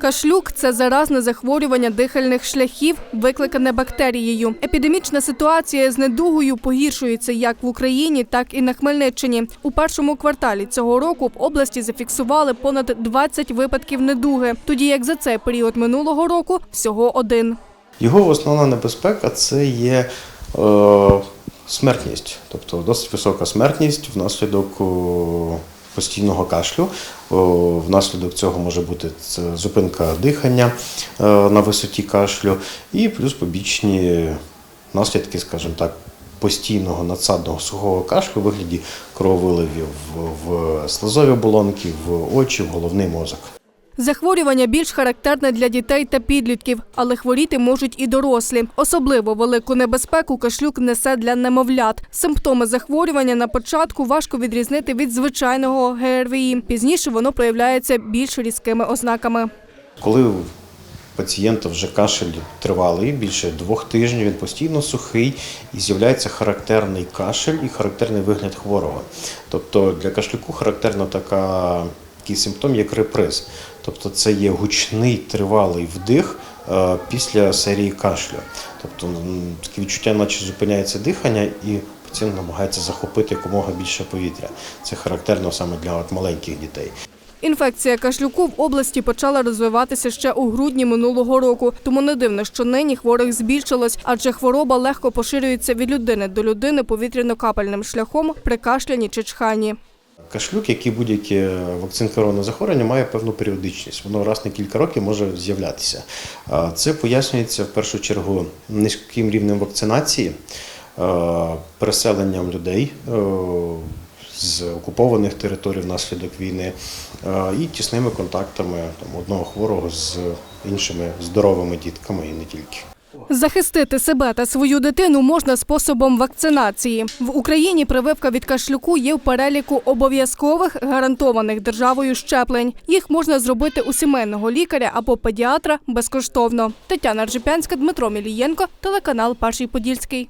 Кашлюк це заразне захворювання дихальних шляхів, викликане бактерією. Епідемічна ситуація з недугою погіршується як в Україні, так і на Хмельниччині. У першому кварталі цього року в області зафіксували понад 20 випадків недуги, тоді як за цей період минулого року всього один. Його основна небезпека це є е, смертність, тобто досить висока смертність внаслідок о, постійного кашлю. Внаслідок цього може бути зупинка дихання е, на висоті кашлю і плюс побічні наслідки, скажімо так, постійного надсадного сухого кашлю у вигляді крововиливів в, слизові оболонки, в очі, в головний мозок. Захворювання більш характерне для дітей та підлітків, але хворіти можуть і дорослі. Особливо велику небезпеку кашлюк несе для немовлят. Симптоми захворювання на початку важко відрізнити від звичайного ГРВІ. Пізніше воно проявляється більш різкими ознаками. Коли у пацієнта вже кашель тривалий, більше двох тижнів, він постійно сухий і з'являється характерний кашель і характерний вигляд хворого. Тобто для кашлюку характерна така, такий симптом, як реприз. Тобто це є гучний тривалий вдих е, після серії кашлю. Тобто таке відчуття, наче зупиняється дихання і пацієнт намагається захопити якомога більше повітря. Це характерно саме для от маленьких дітей. Інфекція кашлюку в області почала розвиватися ще у грудні минулого року. Тому не дивно, що нині хворих збільшилось, адже хвороба легко поширюється від людини до людини повітряно-капельним шляхом при кашлянні чи чханні. Кашлюк, як і будь-яке вакцинкароване захворювання, має певну періодичність. Воно раз на кілька років може з'являтися. Це пояснюється в першу чергу низьким рівнем вакцинації, переселенням людей з окупованих територій внаслідок війни і тісними контактами там, одного хворого з іншими здоровими дітками і не тільки. Захистити себе та свою дитину можна способом вакцинації. В Україні прививка від кашлюку є в переліку обов'язкових гарантованих державою щеплень. Їх можна зробити у сімейного лікаря або педіатра безкоштовно. Тетяна Ржипянська, Дмитро Мілієнко, телеканал Перший Подільський.